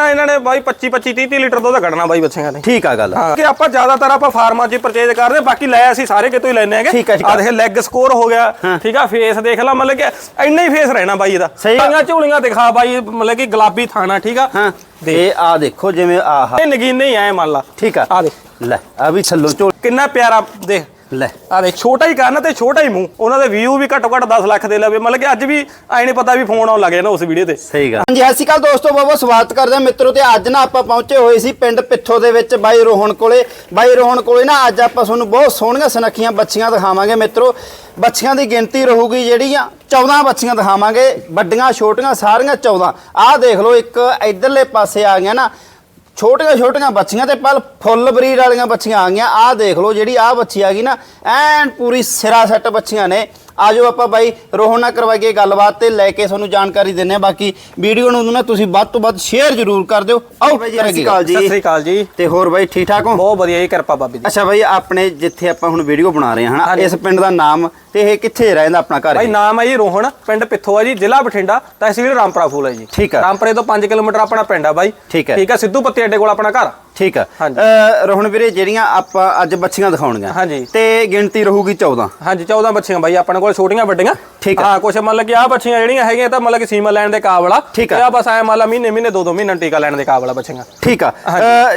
ਨਾ ਇਹਨਾਂ ਨੇ ਬਾਈ 25 25 30 30 ਲੀਟਰ ਦੁੱਧ ਕੱਢਣਾ ਬਾਈ ਬੱਚਿਆਂ ਨੇ। ਠੀਕ ਆ ਗੱਲ। ਹਾਂ ਕਿ ਆਪਾਂ ਜ਼ਿਆਦਾਤਰ ਆਪਾਂ ਫਾਰਮਾਂ 'ਚ ਪਰਚੇਜ ਕਰਦੇ ਬਾਕੀ ਲੈ ਅਸੀਂ ਸਾਰੇ ਕਿਤੋਂ ਹੀ ਲੈਣੇ ਹੈਗੇ। ਆਹ ਦੇਖ ਲੈਗ ਸਕੋਰ ਹੋ ਗਿਆ ਠੀਕ ਆ ਫੇਸ ਦੇਖ ਲਾ ਮਤਲਬ ਕਿ ਇੰਨਾ ਹੀ ਫੇਸ ਰਹਿਣਾ ਬਾਈ ਇਹਦਾ। ਝੋਲੀਆਂ ਝੋਲੀਆਂ ਦਿਖਾ ਬਾਈ ਮਤਲਬ ਕਿ ਗੁਲਾਬੀ ਥਾਣਾ ਠੀਕ ਆ। ਇਹ ਆ ਦੇਖੋ ਜਿਵੇਂ ਆਹ। ਇਹ ਨਗੀਨੇ ਹੀ ਆਏ ਮੰਨ ਲਾ। ਠੀਕ ਆ। ਆ ਦੇਖ। ਲੈ ਆ ਵੀ ਥੱਲੋਂ ਝੋਲ ਕਿੰਨਾ ਪਿਆਰਾ ਦੇਖ। ਲੈ। ਆ ਦੇਖ ਛੋਟਾ ਹੀ ਕੰਨ ਤੇ ਛੋਟਾ ਹੀ ਮੂੰਹ। ਉਹਨਾਂ ਦੇ ਵਿਊ ਵੀ ਘੱਟੋ ਘੱਟ 10 ਲੱਖ ਦੇ ਲਵੇ। ਮਤਲਬ ਕਿ ਅੱਜ ਵੀ ਐ ਨਹੀਂ ਪਤਾ ਵੀ ਫੋਨ ਆਉਣ ਲੱਗੇ ਨਾ ਉਸ ਵੀਡੀਓ ਤੇ। ਸਹੀ ਗੱਲ। ਹਾਂਜੀ ਸਤਿ ਸ਼੍ਰੀ ਅਕਾਲ ਦੋਸਤੋ ਬਹੁਤ ਬਹੁਤ ਸਵਾਗਤ ਕਰਦੇ ਹਾਂ ਮਿੱਤਰੋ ਤੇ ਅੱਜ ਨਾ ਆਪਾਂ ਪਹੁੰਚੇ ਹੋਏ ਸੀ ਪਿੰਡ ਪਿੱਥੋ ਦੇ ਵਿੱਚ ਬਾਈ ਰੋਹਣ ਕੋਲੇ। ਬਾਈ ਰੋਹਣ ਕੋਲੇ ਨਾ ਅੱਜ ਆਪਾਂ ਤੁਹਾਨੂੰ ਬਹੁਤ ਸੋਹਣੀਆਂ ਸੁਨੱਖੀਆਂ ਬੱਚੀਆਂ ਦਿਖਾਵਾਂਗੇ ਮਿੱਤਰੋ। ਬੱਚੀਆਂ ਦੀ ਗਿਣਤੀ ਰਹੂਗੀ ਜਿਹੜੀਆਂ 14 ਬੱਚੀਆਂ ਦਿਖਾਵਾਂਗੇ। ਵੱਡੀਆਂ ਛੋਟੀਆਂ ਸਾਰੀਆਂ 14 ਆਹ ਦੇਖ ਲਓ ਇੱਕ ਇਧਰਲੇ ਪਾਸੇ ਆ ਗਿਆ ਨਾ। ਛੋਟੀਆਂ ਛੋਟੀਆਂ ਬੱਚੀਆਂ ਤੇ ਪਲ ਫੁੱਲ ਬਰੀਡ ਵਾਲੀਆਂ ਬੱਚੀਆਂ ਆ ਗਈਆਂ। ਆਹ ਦੇਖ ਲਓ ਜਿਹੜੀ ਆਹ ਬੱਚੀ ਆ ਗਈ ਨਾ, ਐਨ ਪੂਰੀ ਸਿਰਾ ਸੈੱਟ ਬੱਚੀਆਂ ਨੇ। ਆਜੋ ਆਪਾਂ ਬਾਈ ਰੋਹਨ ਨਾਲ ਕਰਵਾਈਏ ਗੱਲਬਾਤ ਤੇ ਲੈ ਕੇ ਤੁਹਾਨੂੰ ਜਾਣਕਾਰੀ ਦਿੰਨੇ ਆ ਬਾਕੀ ਵੀਡੀਓ ਨੂੰ ਨਾ ਤੁਸੀਂ ਵੱਧ ਤੋਂ ਵੱਧ ਸ਼ੇਅਰ ਜ਼ਰੂਰ ਕਰ ਦਿਓ ਆਓ ਬਾਈ ਸਤਿ ਸ਼੍ਰੀ ਅਕਾਲ ਜੀ। ਸਤਿ ਸ੍ਰੀ ਅਕਾਲ ਜੀ ਤੇ ਹੋਰ ਬਾਈ ਠੀਕ ਠਾਕ ਹੋ ਬਹੁਤ ਵਧੀਆ ਜੀ ਕਿਰਪਾ ਬਾਬੇ ਦੀ ਅੱਛਾ ਬਾਈ ਆਪਣੇ ਜਿੱਥੇ ਆਪਾਂ ਹੁਣ ਵੀਡੀਓ ਬਣਾ ਰਹੇ ਹਾਂ ਹਨਾ। ਇਸ ਪਿੰਡ ਦਾ ਨਾਮ ਤੇ ਇਹ ਕਿੱਥੇ ਰਹਿੰਦਾ ਆਪਣਾ ਘਰ ਜੀ? ਨਾਮ ਹੈ ਜੀ ਰੋਹਣ ਪਿੰਡ ਪਿੱਥੋ ਆ ਜੀ ਜ਼ਿਲ੍ਹਾ ਬਠਿੰਡਾ ਤਹਿਸੀਲ ਰਾਮਪੁਰਾ ਫੂਲ ਹੈ ਜੀ ਠੀਕ ਆ। ਰਾਮਪੁਰੇ ਤੋਂ 5 ਕਿਲੋਮੀਟਰ ਆਪਣਾ ਪਿੰਡ ਆ ਬਾਈ ਠੀਕ ਹੈ। ਠੀਕ ਆ ਸਿੱਧੂ ਪੱਤੀ ਅੱਡੇ ਕੋਲ ਆਪਣਾ ਘਰ ਠੀਕ। ਅਹ ਰੋਹਣ ਵੀਰੇ ਜਿਹੜੀਆਂ ਆਪਾਂ ਅੱਜ ਬੱਚੀਆਂ ਦਿਖਾਉਣੀਆਂ ਹਾਂਜੀ। ਤੇ ਗਿਣਤੀ ਰਹੂਗੀ 14 ਹਾਂਜੀ 14 ਬੱਚੀਆਂ ਬਾਈ ਆਪਣੇ ਕੋਲ ਛੋਟੀਆਂ ਵੱਡੀਆਂ। ਠੀਕ ਆ। ਹਾਂ ਕੁਛ ਮਤਲਬ ਕਿ ਆ ਬੱਚੀਆਂ ਜਿਹੜੀਆਂ ਹੈਗੀਆਂ ਤਾਂ ਮਤਲਬ ਕਿ ਸੀਮਾ ਲੈਣ ਦੇ ਕਾਬਲਾ ਠੀਕ ਆ। ਆ ਬਸ ਐ ਮਤਲਬ ਮਹੀਨੇ ਮਹੀਨੇ ਦੋ ਦੋ ਮਹੀਨੇ ਟੀਕਾ ਲੈਣ ਦੇ ਕਾਬਲਾ ਬੱਚੀਆਂ। ਠੀਕ ਆ।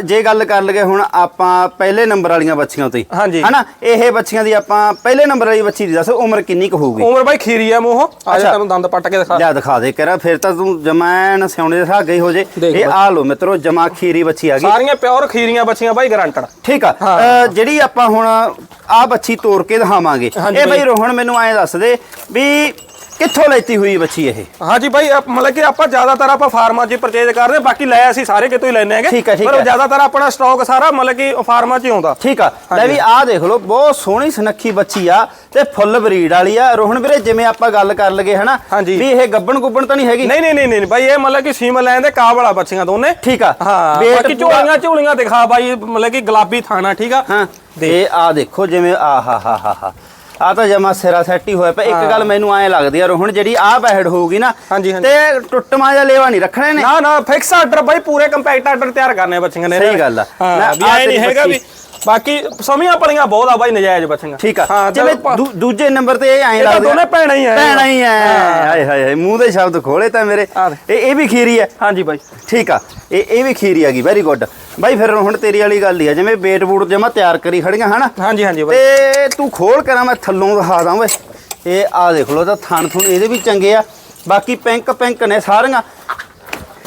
ਜੇ ਗੱਲ ਕਰ ਲਈਏ ਹੁਣ ਆਪਾਂ ਪਹਿਲੇ ਨੰਬਰ ਵਾਲੀਆਂ ਬੱਚੀਆਂ ਤੋਂ। ਹੀ ਹਾਂਜੀ। ਹਨਾ? ਇਹ ਬੱਚੀਆਂ ਦੀ ਆਪਾਂ ਪਹਿਲੇ ਨੰਬਰ ਵਾਲੀ ਬੱਚੀ ਦੀ ਦੱਸ ਉਮਰ ਕਿੰਨੀ ਕੁ ਹੋਊਗੀ? ਉਮਰ ਬਾਈ ਖੀਰੀ ਆ ਮੂੰਹ। ਆ ਜਾ। ਤੈਨੂੰ ਦੰਦ ਪੱਟ ਕੇ ਦਿਖਾ। ਲਿਆ ਦਿਖਾ ਦੇ ਕਰਾ ਫਿਰ ਤਾਂ ਤੂੰ ਜਮੈਨ ਸਿਆਉਣੇ ਦੇ ਸਾਹ ਗਈ ਹੋ ਜੇ। ਇਹ। ਆ ਲੋ ਮਿੱਤਰੋ ਜਮਾ ਖੀਰੀ ਬੱਚੀ ਆ ਗਈ। ਸਾਰੀਆਂ ਪਿਓਰ ਖੀਰੀਆਂ ਬੱਚੀਆਂ ਬਾਈ ਗਰੰਟਡ ਠੀਕ ਆ। ਜਿਹੜੀ ਆਪਾਂ ਹੁਣ ਆ ਬੱਚੀ ਤੋੜ ਕੇ ਦਿਖਾਵਾਂਗੇ। ਇਹ ਬਾਈ। ਬਈ। ਰੋਹਣ ਮੈਨੂੰ ਐਂ ਦੱਸ ਦੇ ਵੀ ਕਿੱਥੋਂ ਲੈਤੀ ਹੋਈ ਬੱਚੀ ਇਹ? ਹਾਂਜੀ ਆਪ- ਮਤਲਬ ਕਿ ਆਪਾਂ ਜ਼ਿਆਦਾਤਰ ਆਪਾਂ ਫਾਰਮਾਂ 'ਚ ਪਰਚੇਜ ਕਰਦੇ ਬਾਕੀ ਲੈ ਅਸੀਂ ਸਾਰੇ ਕਿਤੋਂ ਹੀ ਲੈਣੇ ਹੈਗੇ। ਠੀਕ ਹੈ, ਠੀਕ ਪਰ ਹੈ। ਜ਼ਿਆਦਾਤਰ ਆਪਣਾ ਸਟਾਕ ਸਾਰਾ ਮਤਲਬ ਕਿ ਫਾਰਮਾਂ 'ਚ ਹੀ ਆਉਂਦਾ। ਠੀਕ ਆ। ਲੈ ਵੀ ਆਹ ਦੇਖ ਲਓ ਬਹੁਤ ਸੋਹਣੀ ਸੁਨੱਖੀ ਬੱਚੀ ਆ ਤੇ ਫੁੱਲ ਬਰੀਡ ਵਾਲੀ ਆ। ਰੋਹਣ ਵੀਰੇ ਜਿਵੇਂ ਆਪਾਂ ਗੱਲ ਕਰ ਲਗੇ ਹਨਾ ਹਾਂਜੀ। ਵੀ ਇਹ ਗੱਬਣ ਗੁੱਬਣ ਤਾਂ ਨਹੀਂ ਹੈਗੀ? ਨਹੀਂ ਨਹੀਂ ਨਹੀਂ ਨਹੀਂ ਬਾਈ ਇਹ ਮਤਲਬ ਕਿ ਸੀਮ ਲੈਣ ਦੇ ਕਾਬਲਾ ਬੱਚੀਆਂ ਦੋਨੇ। ਠੀਕ ਆ। ਹਾਂ weight ਬਾਕੀ ਪੂਰਾ- ਝੋਲੀਆਂ ਝੋਲੀਆਂ ਦਿਖਾ ਬਾਈ ਮਤਲਬ ਕਿ ਗੁਲਾਬੀ ਥਾਣਾ ਠੀਕ ਆ। ਹਾਂ ਤੇ ਆ ਦੇਖੋ ਜਿਵੇਂ ਆ ਹਾ ਹਾ ਹਾ ਹਾ। ਆ ਤਾਂ ਜਮਾ ਸਿਰਾ ਸੈੱਟ ਹੀ ਹੋਇਆ ਪਿਆ ਇੱਕ ਗੱਲ ਮੈਨੂੰ ਐਂ ਲੱਗਦੀ ਆ ਰੋਹਣ ਜਿਹੜੀ ਆ ਬੈਡ ਹੋਊਗੀ ਨਾ ਹਾਂਜੀ, ਹਾਂਜੀ। ਤੇ ਟੁੱਟਮਾ ਜਾਂ ਲੇਵਾ ਨਹੀਂ ਰੱਖਣੇ ਨੇ ਨਾ ਨਾ ਫਿਕਸ ਆਰਡਰ ਬਾਈ ਪੂਰੇ ਕੰਪੈਕਟ ਆਰਡਰ ਤਿਆਰ ਕਰਨੇ ਬੱਚੀਆਂ ਨੇ ਸਹੀ ਗੱਲ ਆ। ਨਾ, ਵੀ ਆਹ ਐ ਨਹੀਂ ਤੇਰੀ ਹੈਗਾ ਵੀ। ਬਾਕੀ ਸਮੀਆਂ ਪਲੀਆਂ ਬਹੁਤ ਆ ਬਾਈ ਨਜਾਇਜ਼ ਬੱਚੀਆਂ। ਠੀਕ ਆ। ਹਾਂ ਜਿਵੇਂ ਦੂ- ਦੂਜੇ ਨੰਬਰ ਤੇ ਇਹ ਐਂ ਇਹ ਤਾਂ ਲੱਗਦਾ। ਦੋਨੇ ਭੈਣਾਂ ਹੀ ਆ। ਭੈਣਾਂ ਹੀ ਐ। ਹਾਏ ਹਾਏ ਹਾਏ ਮੂੰਹ ਦੇ ਸ਼ਬਦ ਖੋਲੇ ਤਾਂ ਮੇਰੇ। ਆ ਦੇ। ਇਹ ਇਹ ਵੀ ਖੀਰੀ ਐ ਹਾਂਜੀ ਬਾਈ। ਠੀਕ ਆ। ਇਹ ਇਹ ਵੀ ਖੀਰੀ ਹੈਗੀ ਵੈਰੀ ਗੁੱਡ ਬਾਈ ਫਿਰ ਹੁਣ ਤੇਰੀ ਵਾਲੀ ਗੱਲ ਹੀ ਆ ਜਿਵੇਂ ਬੇਟ ਬੂਟ ਜਮਾ ਤਿਆਰ ਕਰੀ ਖੜੀਆਂ ਹਨਾ? ਹਾਂਜੀ ਹਾਂਜੀ ਬਾਈ। ਤੇ ਤੂੰ ਖੋਲ ਕਰਾਂ ਮੈਂ ਥੱਲੋਂ ਦਿਖਾ ਦਾਂ ਓਏ। ਇਹ ਆ ਦੇਖ ਲੋ ਤਾਂ ਥਣ ਥੁਣ ਇਹਦੇ ਵੀ ਚੰਗੇ ਆ। ਬਾਕੀ ਪਿੰਕ ਪਿੰਕ ਨੇ ਸਾਰੀਆਂ।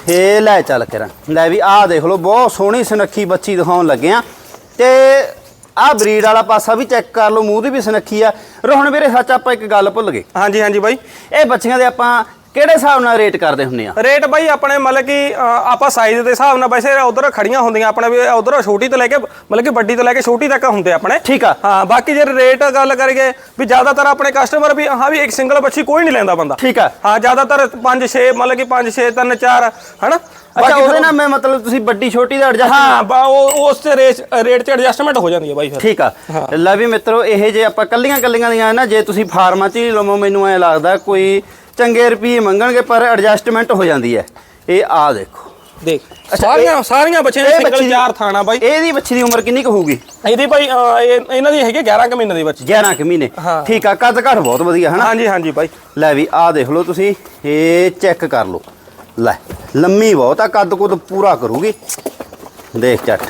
ਇਹ ਲੈ ਚੱਲ ਕਰਾਂ। ਲੈ ਵੀ ਆਹ ਦੇਖ ਲੋ ਬਹੁਤ ਸੋਹਣੀ ਸੁਨੱਖੀ ਬੱਚੀ ਦਿਖਾਉਣ ਲੱਗੇ ਆ। ਤੇ ਆਹ ਬਰੀਡ ਵਾਲਾ ਪਾਸਾ ਵੀ ਚੈੱਕ ਕਰ ਲਓ ਮੂੰਹ ਦੀ ਵੀ ਸੁਨੱਖੀ ਆ। ਰੋਹਣ ਵੀਰੇ ਸੱਚ ਆਪਾਂ ਇੱਕ ਗੱਲ ਭੁੱਲ ਗਏ। ਹਾਂਜੀ ਹਾਂਜੀ ਬਾਈ। ਇਹ ਬੱਚੀਆਂ ਦੇ ਆਪਾਂ ਕਿਹੜੇ ਹਿਸਾਬ ਨਾਲ ਰੇਟ ਕਰਦੇ ਹੁੰਨੇ ਆ? ਰੇਟ ਬਾਈ ਆਪਣੇ ਮਤਲਬ ਕਿ ਅ, ਆਪਾਂ ਸਾਈਜ਼ ਦੇ ਹਿਸਾਬ ਨਾਲ ਵੈਸੇ ਉਧਰ ਖੜੀਆਂ ਹੁੰਦੀਆਂ ਆਪਣੇ ਵੀ ਉਧਰ ਛੋਟੀ ਤੋਂ ਲੈ ਕੇ ਮਤਲਬ ਕਿ ਵੱਡੀ ਤੋਂ ਲੈ ਕੇ ਛੋਟੀ ਤੱਕ ਹੁੰਦੇ ਆਪਣੇ। ਠੀਕ ਆ। ਹਾਂ ਬਾਕੀ ਜੇ ਰੇਟ ਗੱਲ ਕਰੀਏ ਵੀ ਜ਼ਿਆਦਾਤਰ ਆਪਣੇ ਕਸਟਮਰ ਵੀ ਹਾਂ ਵੀ ਇੱਕ ਸਿੰਗਲ ਬੱਚੀ ਕੋਈ ਨਹੀਂ ਲੈਂਦਾ ਬੰਦਾ। ਠੀਕ ਆ। ਹਾਂ ਜ਼ਿਆਦਾਤਰ 5 6 ਮਤਲਬ ਕਿ 5 6 3 4 ਹਨਾ? ਅੱਛਾ ਉਹਦੇ ਨਾਲ ਮੈਂ ਮਤਲਬ ਤੁਸੀਂ ਵੱਡੀ ਛੋਟੀ ਦਾ ਐਡਜਸਟ ਹਾਂ ਬਾ ਉਹ ਉਸ ਤੇ ਰੇਟ ਰੇਟ ਚ ਐਡਜਸਟਮੈਂਟ ਹੋ ਜਾਂਦੀ ਹੈ ਬਾਈ ਫਿਰ। ਠੀਕ ਆ। ਲੈ ਵੀ ਮਿੱਤਰੋ ਇਹ ਜੇ ਆਪਾਂ ਕੱਲੀਆਂ ਕੱਲੀਆਂ ਦੀਆਂ ਨਾ ਜੇ ਤੁਸੀਂ ਫਾਰਮਾਂ 'ਚ ਹੀ ਲਵੋ ਮੈਨੂੰ ਐ ਲੱਗਦਾ ਕੋਈ ਚੰਗੇ ਰੁਪਏ ਮੰਗਣਗੇ ਪਰ ਐਡਜਸਟਮੈਂਟ ਹੋ ਜਾਂਦੀ ਹੈ। ਇਹ ਆ ਦੇਖੋ। ਦੇਖ ਸਾਰੀਆਂ ਸਾਰੀਆਂ ਬੱਚੀਆਂ ਦੇ ਸਿੰਗਲ ਚਾਰ ਥਾਣਾ ਬਾਈ। ਇਹਦੀ ਬੱਚੀ ਦੀ ਉਮਰ ਕਿੰਨੀ ਕੁ ਹੋਊਗੀ? ਇਹਦੀ ਬਾਈ ਇਹਨਾਂ ਦੀ ਹੈਗੀ 11 ਕੁ ਮਹੀਨੇ ਦੀ ਬੱਚੀ। 11 ਕੁ ਮਹੀਨੇ। ਠੀਕ ਆ ਕੱਦ ਘੱਟ ਬਹੁਤ ਵਧੀਆ ਹਨਾ? ਹਾਂਜੀ ਹਾਂਜੀ ਬਾਈ। ਲੈ ਵੀ ਆ ਦੇਖ ਲਓ ਤੁਸੀਂ ਇਹ ਚੈੱਕ ਕਰ ਲਓ। ਲੈ ਲੰਮੀ ਬਹੁਤ ਆ ਕੱਦ ਕੁੱਦ ਪੂਰਾ ਕਰੂਗੀ। ਦੇਖ ਚੱਟ।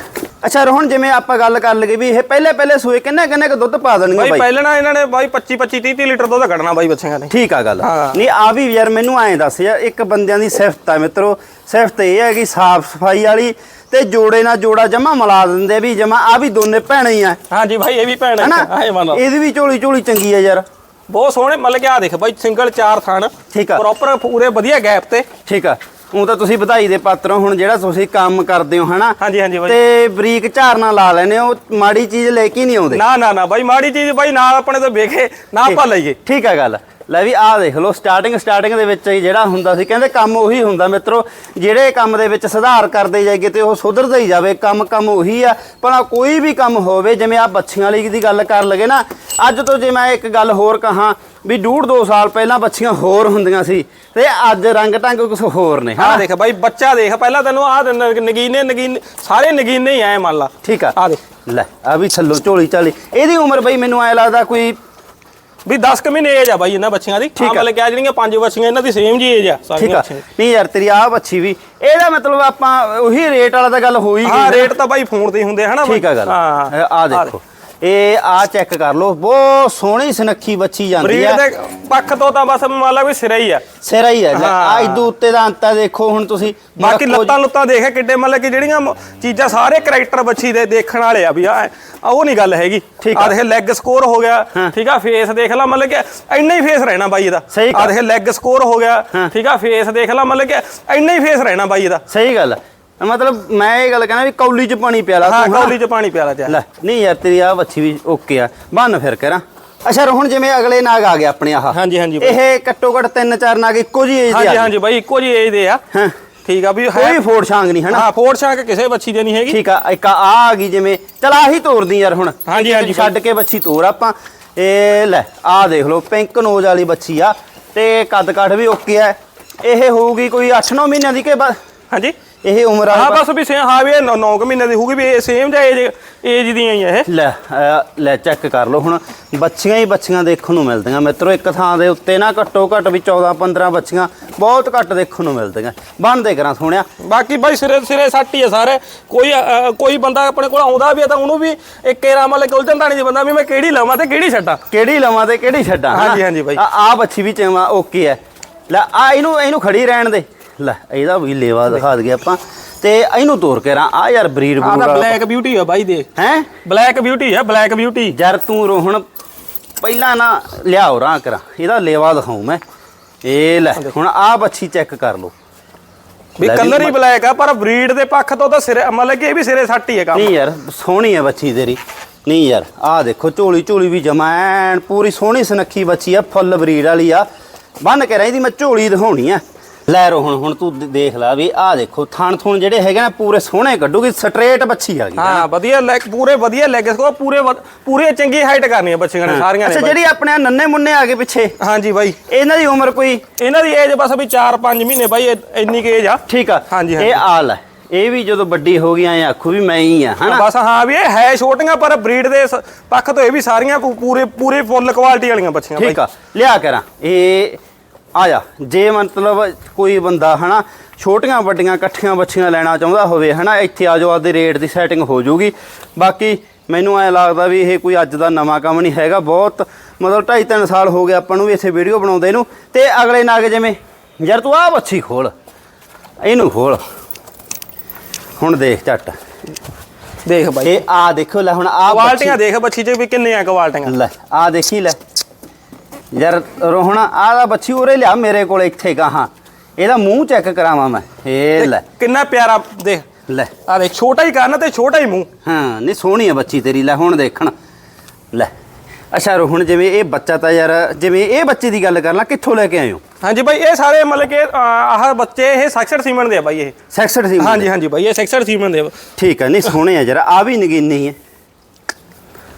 ਅੱਛਾ ਰੋਹਨ ਜਿਵੇਂ ਆਪਾਂ ਗੱਲ ਕਰ ਲਗੇ ਵੀ ਇਹ ਪਹਿਲੇ ਪਹਿਲੇ ਸੂਏ ਕਿੰਨੇ ਕਿੰਨੇ ਕੁ ਦੁੱਧ ਪਾ ਦੇਣਗੇ ਬਾਈ ਪਹਿਲਾਂ ਨਾ ਇਹਨਾਂ ਨੇ ਬਾਈ 25 25 30 30 ਲੀਟਰ ਦੁੱਧ ਕੱਢਣਾ ਬਾਈ ਬੱਚਿਆਂ ਨੇ। ਠੀਕ ਆ ਗੱਲ। ਨਹੀਂ ਆ ਵੀ ਯਾਰ ਮੈਨੂੰ ਐਂ ਦੱਸ ਯਾਰ ਇੱਕ ਬੰਦਿਆਂ ਦੀ ਸਿਫਤ ਆ ਮਿੱਤਰੋ। ਸਿਫਤ ਇਹ ਹੈ ਕਿ ਸਾਫ਼ ਸਫ਼ਾਈ ਵਾਲੀ ਤੇ ਜੋੜੇ ਨਾਲ ਜੋੜਾ ਜਮਾ ਮਿਲਾ ਦਿੰਦੇ ਵੀ ਜਮਾ ਆ ਵੀ ਦੋਨੇ ਭੈਣਾਂ ਹੀ ਆ। ਹਾਂਜੀ ਭਾਈ ਇਹ ਵੀ ਭੈਣ ਹੈ ਲਓ ਇਹਦੀ ਵੀ ਝੋਲੀ ਝੋਲੀ ਚੰਗੀ ਆ ਯਾਰ। ਬਹੁਤ ਸੋਹਣੇ ਮਤਲਬ ਕਿ ਆ ਦੇਖ ਬਾਈ ਸਿੰਗਲ ਚਾਰ ਥਣ ਠੀਕ ਆ। ਪ੍ਰੋਪਰ ਪੂਰੇ ਵਧੀਆ ਗੈਪ ਤੇ। ਠੀਕ ਆ। ਉਹ ਤਾਂ ਤੁਸੀਂ ਵਧਾਈ ਦੇ ਪਾਤਰ ਹੋ ਹੁਣ ਜਿਹੜਾ ਤੁਸੀਂ ਕੰਮ ਕਰਦੇ ਹੋ ਹਨਾ? ਹਾਂਜੀ ਹਾਂਜੀ ਬਾਈ। ਤੇ ਬਰੀਕ ਝਾਰਨਾ ਲਾ ਲੈਨੇ ਹੋ ਮਾੜੀ ਚੀਜ਼ ਲੈ ਕੇ ਨਹੀਂ ਆਉਂਦੇ। ਨਾ ਨਾ ਨਾ ਬਾਈ ਮਾੜੀ ਚੀਜ਼ ਬਾਈ ਨਾ ਆਪਣੇ ਤੋਂ ਵੇਖੇ ਨਾ ਆਪਾਂ ਲਈਏ। ਠੀਕ ਆ ਗੱਲ। ਲੈ ਵੀ ਆਹ ਦੇਖ ਲਓ ਸਟਾਰਟਿੰਗ ਸਟਾਰਟਿੰਗ ਦੇ ਵਿੱਚ ਹੀ ਜਿਹੜਾ ਹੁੰਦਾ ਸੀ ਕਹਿੰਦੇ ਕੰਮ ਉਹੀ ਹੁੰਦਾ ਮਿੱਤਰੋ ਜਿਹੜੇ ਕੰਮ ਦੇ ਵਿੱਚ ਸੁਧਾਰ ਕਰਦੇ ਜਾਈਏ ਤੇ ਉਹ ਸੁਧਰਦਾ ਹੀ ਜਾਵੇ ਕੰਮ ਕੰਮ ਉਹੀ ਆ ਭਲਾ ਕੋਈ ਵੀ ਕੰਮ ਹੋਵੇ ਜਿਵੇਂ ਆ ਬੱਚੀਆਂ ਵਾਲੀ ਦੀ ਗੱਲ ਕਰ ਲਗੇ ਨਾ ਅੱਜ ਤੋਂ ਜੇ ਮੈਂ ਇੱਕ ਗੱਲ ਹੋਰ ਕਹਾਂ ਵੀ ਡੂਢ ਦੋ ਸਾਲ ਪਹਿਲਾਂ ਬੱਚੀਆਂ ਹੋਰ ਹੁੰਦੀਆਂ ਸੀ ਤੇ ਅੱਜ ਰੰਗ ਢੰਗ ਕੁਝ ਹੋਰ ਨੇ ਹਾਂ। ਦੇਖ ਬਾਈ ਬੱਚਾ ਦੇਖ ਪਹਿਲਾਂ ਤੈਨੂੰ ਆਹ ਨਗੀਨੇ ਨਗੀਨੇ ਸਾਰੇ ਨਗੀਨੇ ਹੀ ਆਏ ਮੰਨ ਲਾ। ਠੀਕ ਆ। ਆਹ ਦੇਖ। ਲੈ ਆ ਵੀ ਥੱਲੋਂ ਝੋਲੀ ਚਾਲੀ ਇਹਦੀ ਉਮਰ ਬਈ ਮੈਨੂੰ ਐ ਲੱਗਦਾ ਕੋਈ ਵੀ 10 ਕੁ ਮਹੀਨੇ ਏਜ ਆ ਬਾਈ ਇਹਨਾਂ ਬੱਚੀਆਂ ਦੀ। ਠੀਕ ਆ। ਮਤਲਬ ਕਿ ਆ ਜਿਹੜੀਆਂ ਪੰਜ ਬੱਚੀਆਂ ਇਹਨਾਂ ਦੀ ਸੇਮ ਜੀ ਏਜ ਆ ਠੀਕ ਸਾਰੀਆਂ ਆ। ਨਹੀਂ ਯਾਰ ਤੇਰੀ ਆਹ ਬੱਚੀ ਵੀ। ਇਹਦਾ ਮਤਲਬ ਆਪਾਂ ਉਹੀ ਰੇਟ ਵਾਲਾ ਤਾਂ ਗੱਲ ਹੋਈ ਹਾਂ ਰੇਟ ਤਾਂ ਬਾਈ ਫੋਨ ਤੇ ਹੀ ਹੁੰਦੇ ਆ, ਹਨਾ? ਠੀਕ ਆ ਗੱਲ। ਹਾਂ ਆ ਦੇਖੋ। ਇਹ ਆ ਚੈੱਕ ਕਰ ਲਓ ਬਹੁਤ ਸੋਹਣੀ ਸੁਨੱਖੀ ਬੱਚੀ ਜਾਂਦੀ ਬਰੀਡ ਹੈ ਦੇ ਪੱਖ ਤੋਂ ਤਾਂ ਬਸ ਮੰਨ ਲਾ ਵੀ ਸਿਰਾ ਹੀ ਆ ਸਿਰਾ ਹੀ ਹੈ ਹਾਂ। ਆ ਇਦੋਂ ਉੱਤੇ ਦਾ ਅੰਤਾ ਦੇਖੋ ਹੁਣ ਤੁਸੀਂ ਬਾਕੀ ਜੀ। ਲੱਤਾਂ ਲੁੱਤਾਂ ਦੇਖ ਕਿੱਡੇ ਮਤਲਬ ਕਿ ਜਿਹੜੀਆਂ ਚੀਜ਼ਾਂ ਸਾਰੇ ਕੈਰੈਕਟਰ ਬੱਚੀ ਦੇ ਦੇਖਣ ਵਾਲੇ ਆ ਵੀ ਆ ਆ ਉਹ ਨਹੀਂ ਗੱਲ ਹੈਗੀ ਆ ਆ। ਦੇਖ ਲੈਗ ਸਕੋਰ ਹੋ ਗਿਆ। ਠੀਕ ਆ ਫੇਸ ਦੇਖ ਲਾ ਮਤਲਬ ਕਿ ਇੰਨਾ ਹੀ ਫੇਸ ਰਹਿਣਾ ਬਾਈ ਇਹਦਾ ਆ। ਦੇਖ ਲੈਗ ਸਕੋਰ ਹੋ ਗਿਆ। ਠੀਕ ਆ ਫੇਸ ਦੇਖ ਲਾ ਮਤਲਬ ਕਿ ਇੰਨਾ ਹੀ ਫੇਸ ਰਹਿਣਾ ਬਾਈ ਇਹਦਾ ਸਹੀ ਗੱਲ। ਮਤਲਬ ਮੈਂ ਇਹ ਗੱਲ ਕਹਿੰਦਾ ਵੀ ਕੌਲੀ ਚ ਪਾਣੀ ਪਿਆਲਾ ਹਾਂ? ਕੌਲੀ ਚ ਪਾਣੀ ਪਿਆਲਾ ਤੇ ਲੈ ਨਹੀਂ ਯਾਰ ਤੇਰੀ ਆ ਬੱਚੀ ਵੀ ਓਕੇ ਆ। ਬੰਨ ਫਿਰ ਕਰਾਂ। ਅੱਛਾ ਹੁਣ ਜਿਵੇਂ ਅਗਲੇ ਨਾਗ ਆ ਗਏ ਆਪਣੇ ਆਹ। ਹਾਂਜੀ, ਹਾਂਜੀ। ਇਹ ਘੱਟੋ ਘੱਟ ਤਿੰਨ ਚਾਰ ਨਾਗ ਇੱਕੋ ਜੀ ਏਜ ਦੇ ਹਾਂਜੀ ਆ ਹਾਂਜੀ ਬਾਈ ਇੱਕੋ ਜੀ ਏਜ ਦੇ ਆ। ਹਾਂ। ਠੀਕ ਆ ਵੀ ਕੋਈ ਫੋੜ ਛਾਂਗ ਨਹੀਂ ਹਨਾ? ਹਾਂ ਫੋੜ ਸ਼ਾਂਕ ਕਿਸੇ ਬੱਚੀ ਦੇ ਨਹੀਂ ਹੈਗੀ। ਠੀਕ ਆ ਇੱਕ ਆ ਆ ਗਈ ਜਿਵੇਂ ਚਲ ਆਹੀ ਤੋਰਦੀ ਯਾਰ ਹੁਣ। ਹਾਂਜੀ, ਹਾਂਜੀ, ਛੱਡ ਕੇ ਬੱਚੀ ਤੋਰ ਆਪਾਂ। ਇਹ ਲੈ ਆ ਦੇਖ ਲਓ ਪਿੰਕ ਨੋਜ਼ ਵਾਲੀ ਬੱਚੀ ਆ। ਤੇ ਕੱਦ ਕਾਠ ਵੀ ਓਕੇ ਆ। ਇਹ ਹੋਊਗੀ ਕੋਈ 8-9 ਮਹੀਨਿਆਂ ਦੀ ਕਿ ਹਾਂਜੀ। ਇਹ ਉਮਰ ਹਾਂ ਵਾਲੀ ਬਸ ਵੀ ਸੇਮ ਹਾਂ ਵੀ ਇਹ 9 ਮਹੀਨੇ ਦੀ ਹੋਊਗੀ ਵੀ ਇਹ ਸੇਮ ਜਿਹਾ ਏਜ ਏਜ ਦੀਆਂ ਹੀ ਆ ਇਹ। ਲੈ ਆ ਲੈ ਚੈੱਕ ਕਰ ਲਓ ਹੁਣ। ਬੱਚੀਆਂ ਹੀ ਬੱਚੀਆਂ ਦੇਖਣ ਨੂੰ ਮਿਲਦੀਆਂ। ਮਿੱਤਰੋ ਇੱਕ ਥਾਂ ਦੇ ਉੱਤੇ ਨਾ ਘੱਟੋ ਘੱਟ ਵੀ 14 15 ਬੱਚੀਆਂ ਬਹੁਤ ਘੱਟ ਦੇਖਣ ਨੂੰ ਮਿਲਦੀਆਂ। ਬੰਦੇ ਕਰਾਂ ਸੋਹਣਿਆ। ਬਾਕੀ ਬਾਈ ਸਿਰੇ ਸਿਰੇ ਸੱਟ ਹੀ ਆ ਸਾਰੇ। ਕੋਈ ਕੋਈ ਬੰਦਾ ਆਪਣੇ ਕੋਲ ਆਉਂਦਾ ਵੀ ਆ ਤਾਂ ਉਹਨੂੰ ਵੀ ਇੱਕ ਏਰਾ ਮਤਲਬ ਉਲਝਣ ਤਾਂ ਨਹੀਂ ਬੰਦਾ ਵੀ ਮੈਂ ਕਿਹੜੀ ਲਵਾਂ ਤੇ ਕਿਹੜੀ ਛੱਡਾਂ। ਕਿਹੜੀ ਲਵਾਂ ਤੇ ਕਿਹੜੀ ਛੱਡਾਂ? ਹਾਂਜੀ, ਹਾਂਜੀ ਬਾਈ। ਆ ਆ ਬੱਚੀ ਵੀ ਚੇਵਾ ਓਕੇ ਹੈ ਲੈ ਆ ਇਹਨੂੰ ਇਹਨੂੰ ਖੜੀ ਰਹਿਣ ਦੇ। ਲੈ ਇਹਦਾ ਵੀ ਲੇਵਾ ਦਿਖਾ ਦਈਏ ਆਪਾਂ। ਤੇ ਇਹਨੂੰ ਤੋਰ ਕੇ ਰਾਂ। ਆ ਯਾਰ ਬਰੀਡ ਆਹ ਬਰੂਡ ਤਾਂ ਬਲੈਕ ਬਿਊਟੀ ਆ ਬਾਈ ਦੇ। ਹੈ? ਬਲੈਕ ਬਿਊਟੀ ਆ ਬਲੈਕ ਬਿਊਟੀ ਯਾਰ ਤੂੰ ਰੋਹਣ ਪਹਿਲਾਂ ਨਾ ਲਿਆਓ ਰਾਂ ਕਰਾਂ। ਇਹਦਾ ਲੇਵਾ ਦਿਖਾਉ ਮੈਂ। ਇਹ ਲੈ ਹੁਣ ਆ ਬੱਚੀ ਚੈੱਕ ਕਰ ਲਓ। ਵੀ ਲੈ ਵੀ ਕਲਰ ਹੀ ਬਲੈਕ ਆ ਪਰ ਬਰੀਡ ਦੇ ਪੱਖ ਤੋਂ ਤਾਂ ਸਿਰੇ ਮਤਲਬ ਕਿ ਇਹ ਵੀ ਸਿਰੇ ਸੱਟ ਹੀ ਹੈ ਕੰਮ। ਨਹੀਂ ਯਾਰ ਸੋਹਣੀ ਹੈ ਬੱਚੀ ਤੇਰੀ। ਨਹੀਂ ਯਾਰ ਆਹ ਦੇਖੋ ਝੋਲੀ ਝੋਲੀ ਵੀ ਜਮਾ ਐਨ ਪੂਰੀ ਸੋਹਣੀ ਸੁਨੱਖੀ ਬੱਚੀ ਆ ਫੁੱਲ ਬਰੀਡ ਵਾਲੀ ਆ। ਬੰਨ ਕੇ ਰਹਿੰਦੀ ਮੈਂ ਝੋਲੀ ਦਿਖਾਉਣੀ ਆ। ਲੈ ਰੋ ਹੁਣ ਹੁਣ ਤੂੰ ਦੇ- ਦੇਖ ਲੈ ਵੀ ਆਹ ਦੇਖੋ ਥਣ ਥੁਣ ਜਿਹੜੇ ਹੈਗੇ ਨਾ ਪੂਰੇ ਸੋਹਣੇ ਕੱਢੂਗੀ ਸਟਰੇਟ ਬੱਚੀ ਆ ਗਈ। ਹਾਂ ਵਧੀਆ ਲੈਗ ਪੂਰੇ ਵਧੀਆ ਲੈਗ ਸਕੋ ਪੂਰੇ ਵਧ- ਪੂਰੇ ਚੰਗੀ ਹਾਈਟ ਕਰਨੀ ਆ ਬੱਚਿਆਂ ਨੇ ਸਾਰੀਆਂ ਨੇ ਅੱਛਾ। ਜਿਹੜੀ ਆਪਣੇ ਆਹ ਨੰਨੇ ਮੁੰਨੇ ਆ ਗਏ ਪਿੱਛੇ? ਹਾਂਜੀ ਬਾਈ। ਇਹਨਾਂ ਦੀ ਉਮਰ ਕੋਈ? ਇਹਨਾਂ ਦੀ ਏਜ ਬਸ ਵੀ 4-5 ਮਹੀਨੇ ਬਾਈ ਇਹ- ਇੰਨੀ ਕੁ ਏਜ ਆ। ਠੀਕ ਆ। ਹਾਂਜੀ, ਹਾਂਜੀ। ਇਹ ਆ ਲੈ ਇਹ ਵੀ ਜਦੋਂ ਵੱਡੀ ਹੋ ਗਈ ਐ ਆਖੂ ਵੀ ਮੈਂ ਹੀ ਆ ਹਨਾ? ਬਸ ਹਾਂ ਵੀ ਇਹ ਹੈ ਛੋਟੀਆਂ ਪਰ ਬਰੀਡ ਦੇ ਸ- ਪੱਖ ਤੋਂ ਇਹ ਵੀ ਸਾਰੀਆਂ ਪੂ- ਪੂਰੇ ਪੂਰੇ ਫੁੱਲ ਕੁਆਲਿਟੀ ਵਾਲੀਆਂ ਬੱਚੀਆਂ ਬਾਈ। ਠੀਕ ਆ ਲਿਆ ਕਰਾਂ। ਇਹ ਆ ਜਾ। ਜੇ ਮਤਲਬ ਕੋਈ ਬੰਦਾ ਹਨਾ ਛੋਟੀਆਂ ਵੱਡੀਆਂ ਇਕੱਠੀਆਂ ਬੱਚੀਆਂ ਲੈਣਾ ਚਾਹੁੰਦਾ ਹੋਵੇ ਹਨਾ ਇੱਥੇ ਆ ਜਾਓ ਆਪਦੇ ਰੇਟ ਦੀ ਸੈਟਿੰਗ ਹੋ ਜਾਊਗੀ। ਬਾਕੀ ਮੈਨੂੰ ਐ ਲੱਗਦਾ ਵੀ ਇਹ ਕੋਈ ਅੱਜ ਦਾ ਨਵਾਂ ਕੰਮ ਨਹੀਂ ਹੈਗਾ। ਬਹੁਤ ਮਤਲਬ 2.5 3 ਸਾਲ ਹੋ ਗਏ ਆਪਾਂ ਨੂੰ ਵੀ ਇੱਥੇ ਵੀਡੀਓ ਬਣਾਉਂਦੇ ਨੂੰ। ਤੇ ਅਗਲੇ ਨਾਗ ਜਿਵੇਂ ਯਾਰ ਤੂੰ ਆ ਬੱਚੀ ਖੋਲ। ਇਹਨੂੰ ਖੋਲ। ਹੁਣ ਦੇਖ ਝੱਟ। ਦੇਖ ਬਾਈ। ਇਹ ਆ ਦੇਖੋ ਲੈ ਹੁਣ ਆ ਕੁਆਲਿਟੀਆਂ ਦੇਖ ਬੱਚੀ ਚ ਵੀ ਕਿੰਨੇ ਆ ਕੁਆਲਿਟੀਆਂ। ਲੈ ਆ ਦੇਖੀ ਲੈ। ਯਾਰ ਰੋਹਣਾ ਆਹ ਦਾ ਬੱਚੀ ਉਰੇ ਲਿਆ ਮੇਰੇ ਕੋਲ ਇੱਥੇ ਕਹਾਂ ਇਹਦਾ ਮੂੰਹ ਚੈੱਕ ਕਰਾਵਾਂ ਮੈਂ। ਇਹ ਲੈ। ਕਿੰਨਾ ਪਿਆਰਾ ਦੇਖ। ਲੈ। ਆ ਦੇਖ ਛੋਟਾ ਹੀ ਕੰਨ ਤੇ ਛੋਟਾ ਹੀ ਮੂੰਹ। ਹਾਂ ਨਹੀਂ ਸੋਹਣੀ ਹੈ ਬੱਚੀ ਤੇਰੀ ਲੈ ਹੁਣ ਦੇਖਣ। ਲੈ। ਅੱਛਾ ਰੋਹਣ ਜਿਵੇਂ ਇਹ ਬੱਚਾ ਤਾਂ ਯਾਰ ਜਿਵੇਂ ਇਹ ਬੱਚੇ ਦੀ ਗੱਲ ਕਰ ਲਾਂ ਕਿੱਥੋਂ ਲੈ ਕੇ ਆਏ ਹੋ ਹਾਂਜੀ ਬਾਈ ਇਹ ਸਾਰੇ ਮਤਲਬ ਕਿ ਆਹ ਬੱਚੇ ਇਹ ਸੈਕਸਡ ਸੀਮਨ ਦੇ ਆ ਬਾਈ ਇਹ। ਸੈਕਸਡ ਸੀ ਹਾਂਜੀ ਹਾਂਜੀ ਬਾਈ ਇਹ ਸੈਕਸਡ ਸੀਮਨ ਦੇ ਆ। ਠੀਕ ਹੈ ਨਹੀਂ ਸੋਹਣੇ ਆ ਜਰਾ ਆ ਵੀ ਨਗੀਨੀ ਹੈ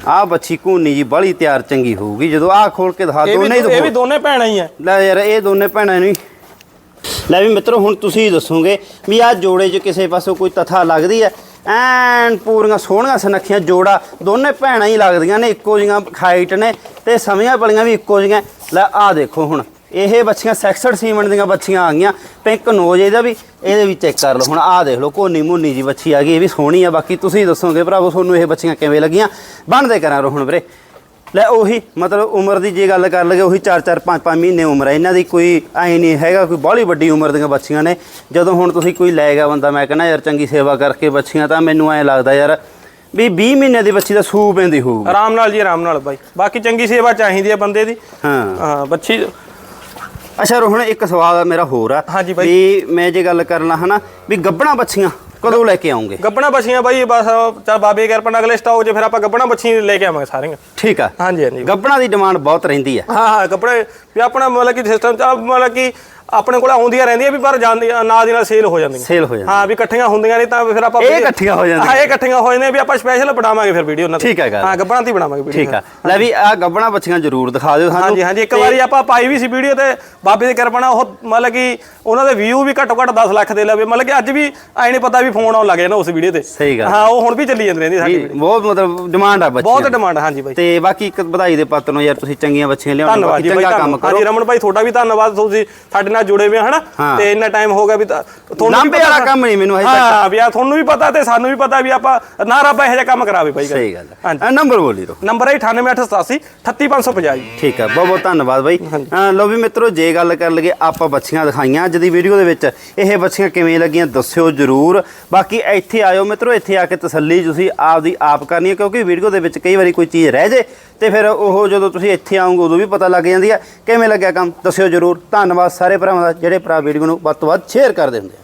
ਆ ਬੱਚੀ ਕੋਨੀ ਜੀ ਬੜੀ ਤਿਆਰ ਚੰਗੀ ਹੋਊਗੀ। ਜਦੋਂ ਆ ਖੋਲ ਕੇ ਦਿਖਾ ਇਹ ਵੀ ਦੋਨੇ ਹੀ ਇਹ ਵੀ। ਦੋਨੇ ਭੈਣਾਂ ਹੀ ਆ। ਲੈ ਯਾਰ ਇਹ ਦੋਨੇ ਭੈਣਾਂ ਨੂੰ ਹੀ। ਲੈ ਵੀ ਮਿੱਤਰੋ ਹੁਣ ਤੁਸੀਂ ਹੀ ਦੱਸੋਗੇ ਵੀ ਆ ਜੋੜੇ 'ਚ ਕਿਸੇ ਪਾਸੋਂ ਕੋਈ ਤਥਾ ਲੱਗਦੀ ਹੈ ਐਨ ਪੂਰੀਆਂ ਸੋਹਣੀਆਂ ਸੁਨੱਖੀਆਂ ਜੋੜਾ ਦੋਨੇ ਭੈਣਾਂ ਹੀ ਲੱਗਦੀਆਂ ਨੇ ਇੱਕੋ ਜੀਆਂ ਹਾਈਟ ਨੇ ਤੇ ਸਮੀਆਂ ਬਲੀਆਂ ਵੀ ਇੱਕੋ ਜੀਆਂ ਲੈ ਆ ਦੇਖੋ ਹੁਣ। ਇਹ ਬੱਚੀਆਂ ਸੈਕਸਡ ਸੀਮਨ ਦੀਆਂ ਬੱਚੀਆਂ ਆ ਗਈਆਂ। ਪਿੰਕ ਨੋਜ ਇਹਦਾ ਵੀ ਇਹਦੇ ਵੀ ਚੈੱਕ ਕਰ ਲਓ। ਹੁਣ ਆਹ ਦੇਖ ਲਓ ਕੋਨੀ ਮੁੰਨੀ ਜੀ ਬੱਚੀ ਆ ਗਈ ਇਹ ਵੀ ਸੋਹਣੀ ਆ। ਬਾਕੀ ਤੁਸੀਂ ਦੱਸੋਗੇ ਭਰਾਵੋ ਤੁਹਾਨੂੰ ਇਹ ਬੱਚੀਆਂ ਕਿਵੇਂ ਲੱਗੀਆਂ? ਬਣਦੇ ਕਰਾਂ ਰੋਹਣ ਵੀਰੇ। ਲੈ ਉਹੀ ਮਤਲਬ ਉਮਰ ਦੀ ਜੇ ਗੱਲ ਕਰ ਲਗੇ ਉਹੀ 4-4 5-5 ਮਹੀਨੇ ਉਮਰ ਹੈ ਇਹਨਾਂ ਦੀ ਕੋਈ ਐ ਨਹੀਂ ਹੈਗਾ ਕੋਈ ਬਾਹਲੀ ਵੱਡੀ ਉਮਰ ਦੀਆਂ ਬੱਚੀਆਂ ਨੇ। ਜਦੋਂ ਹੁਣ ਤੁਸੀਂ ਕੋਈ ਲੈ ਗਿਆ ਬੰਦਾ ਮੈਂ ਕਹਿੰਦਾ ਯਾਰ ਚੰਗੀ ਸੇਵਾ ਕਰਕੇ ਬੱਚੀਆਂ ਤਾਂ ਮੈਨੂੰ ਐ ਲੱਗਦਾ ਯਾਰ ਵੀ 20 ਮਹੀਨੇ ਦੀ ਬੱਚੀ ਦਾ ਸੂ ਪੈਂਦੀ ਹੋਊਗੀ। ਆਰਾਮ ਨਾਲ ਜੀ ਆਰਾਮ ਨਾਲ ਬਾਈ। ਬਾਕੀ ਚੰਗੀ ਸੇਵਾ ਚਾਹੀਦੀ ਹੈ ਬੰਦੇ ਦੀ। ਹਾਂ। ਹਾਂ ਬੱਚੀ ਅੱਛਾ ਰੋਹਣ ਇੱਕ ਸਵਾਲ ਮੇਰਾ ਹੋਰ ਆ ਹਾਂਜੀ ਬਾਈ। ਵੀ ਮੈਂ ਜੇ ਗੱਲ ਕਰਨਾ ਹਨਾ ਵੀ ਗੱਬਣਾ ਬੱਚੀਆਂ ਕਦੋਂ ਲੈ ਕੇ ਆਉਂਗੇ? ਗੱਬਣਾ ਬੱਛੀਆਂ ਬਾਈ ਬਸ ਚਲ ਬਾਬੇ ਕਿਰਪਾ ਨਾਲ ਅਗਲੇ ਸਟਾਕ 'ਚ ਫਿਰ ਆਪਾਂ ਗੱਬਣਾ ਬੱਛੀ ਲੈ ਕੇ ਆਵਾਂਗੇ ਸਾਰੀਆਂ। ਠੀਕ ਆ। ਹਾਂਜੀ ਹਾਂਜੀ। ਗੱਬਣਾ ਦੀ ਡਿਮਾਂਡ ਬਹੁਤ ਰਹਿੰਦੀ ਆ। ਹਾਂ ਹਾਂ ਕੱਪੜੇ ਵੀ ਆਪਣਾ ਮਤਲਬ ਕਿ ਸਿਸਟਮ ਚ ਮਤਲਬ ਕਿ ਆਪਣੇ ਕੋਲ ਆਉਂਦੀਆਂ ਰਹਿੰਦੀਆਂ ਵੀ ਪਰ ਜਾਂਦੀਆਂ ਨਾਲ ਦੀ ਨਾਲ ਸੇਲ ਹੋ ਜਾਂਦੀਆਂ। ਸੇਲ ਹੋ ਜਾਂਦੀ ਹਾਂ ਵੀ ਇਕੱਠੀਆਂ ਹੁੰਦੀਆਂ ਨਹੀਂ ਤਾਂ ਫਿਰ ਆਪਾਂ ਇਹ ਇਕੱਠੀਆਂ ਹੋ ਜਾਂਦੀਆਂ। ਹਾਂ ਇਹ ਇਕੱਠੀਆਂ ਹੋ ਜਾਂਦੀਆਂ ਵੀ ਆਪਾਂ ਸਪੈਸ਼ਲ ਬਣਾਵਾਂਗੇ ਫਿਰ ਵੀਡੀਓ ਉਹਨਾਂ ਦੀ ਠੀਕ ਹੈ ਗੱਲ। ਹਾਂ। ਗੱਬਣਾ ਦੀ ਬਣਾਵਾਂਗੇ ਵੀਡੀਓ ਠੀਕ ਆ। ਲੈ ਵੀ ਆ ਗੱਬਣਾ ਬੱਚੀਆਂ ਜ਼ਰੂਰ ਦਿਖਾ ਦਿਓ ਸਾਨੂੰ। ਹਾਂਜੀ ਹਾਂਜੀ ਇੱਕ ਵਾਰੀ ਆਪਾਂ ਪਾਈ ਵੀ ਸੀ ਵੀਡੀਓ ਤੇ ਬਾਬੇ ਦੀ ਕਿਰਪਾ ਨਾਲ ਉਹ ਮਤਲਬ ਕਿ ਉਹਨਾਂ ਦੇ ਵਿਊ ਵੀ ਘੱਟੋ ਘੱਟ 10 ਲੱਖ ਦੇ ਲਵੇ। ਮਤਲਬ ਕਿ ਅੱਜ ਵੀ ਐ ਨਹੀਂ ਪਤਾ ਵੀ ਫੋਨ ਆਉਣ ਲੱਗੇ ਨਾ ਉਸ ਵੀਡੀਓ ਤੇ। ਸਹੀ ਗੱਲ। ਹਾਂ ਉਹ ਹੁਣ ਵੀ ਚੱਲੀ ਜਾਂਦੀ ਰਹਿੰਦੀ ਸਾਡੀ ਬਹੁਤ ਮਤਲਬ ਡਿਮਾਂਡ ਆ ਬੱਚੀਆਂ ਬਹੁਤ ਦੀ। ਡਿਮਾਂਡ ਹਾਂਜੀ ਬਾਈ। ਤੇ ਬਾਕੀ ਇੱਕ ਵਧਾਈ ਦੇ ਪਾਤਰ ਨੂੰ ਯਾਰ ਤੁਸੀਂ ਚੰਗੀਆਂ ਬੱਚੀਆਂ ਲਿਆਉਣ। ਬਾਈ ਚੰਗਾ ਕੰਮ। ਕਰੋ। ਹਾਂਜੀ ਰਮਨ ਭਾਈ ਤੁਹਾਡਾ ਵੀ ਧੰਨਵਾਦ। ਤੁਸੀਂ ਸਾਡੇ ਨਾਲ ਜੁੜੇ ਹੋਏ ਹਨਾ। ਤੇ ਇੰਨਾ ਟਾਈਮ ਹੋ ਗਿਆ ਵੀ ਤੁਹਾਨੂੰ ਵੀ ਪਤਾ- ਕੰਮ ਨਹੀਂ ਮੈਨੂੰ ਹਜੇ ਤੱਕ। ਹਾਂ ਵੀ ਆ ਤੁਹਾਨੂੰ ਵੀ ਪਤਾ ਤੇ ਸਾਨੂੰ ਵੀ ਪਤਾ ਵੀ ਆਪਾਂ ਨਾ ਰੱਬ ਇਹੋ ਜਿਹਾ ਕੰਮ ਕਰਾਵੇ ਬਾਈ ਸਹੀ ਗੱਲ ਹੈ ਨੰਬਰ ਬੋਲੀ ਰੋ ਨੰਬਰ ਹੈ 98887 38550 ਜੀ ਠੀਕ ਹੈ ਬਹੁਤ ਬਹੁਤ ਧੰਨਵਾਦ ਬਾਈ। ਲਓ ਵੀ ਮਿੱਤਰੋ ਜੇ ਗੱਲ ਕਰ ਲਈਏ ਆਪਾਂ ਬੱਚੀਆਂ ਦਿਖਾਈਆਂ ਅੱਜ ਦੀ ਵੀਡੀਓ ਦੇ ਵਿੱਚ। ਇਹ ਬੱਚੀਆਂ ਕਿਵੇਂ ਲੱਗੀਆਂ ਦੱਸਿਓ ਜਰੂਰ। ਬਾਕੀ ਇੱਥੇ ਆਇਓ ਮਿੱਤਰੋ ਇੱਥੇ ਆ ਕੇ ਤਸੱਲੀ ਤੁਸੀਂ ਆਪਦੀ ਆਪ ਕਰਨੀ ਹੈ ਕਿਉਂਕਿ ਵੀਡੀਓ ਦੇ ਵਿੱਚ ਕਈ ਵਾਰੀ ਕੋਈ ਚੀਜ਼ ਰਹਿ ਜੇ ਤੇ ਫਿਰ ਉਹ ਜਦੋਂ ਤੁਸੀਂ ਇੱਥੇ ਆਉਂਗੇ ਉਦੋਂ ਵੀ ਪਤਾ ਲੱਗ ਜਾਂਦੀ ਹੈ ਕਿਵੇਂ ਲੱਗਿਆ ਕੰਮ। ਦੱਸਿਓ ਜਰੂਰ। ਧੰਨਵਾਦ ਸਾਰੇ ਭਰਾਵਾਂ ਦਾ, ਜਿਹੜੇ ਭਰਾ ਵੀਡੀਓ ਨੂੰ ਵੱਧ ਤੋਂ ਵੱਧ ਸ਼ੇਅਰ ਕਰਦੇ ਹੁੰਦੇ ਆ।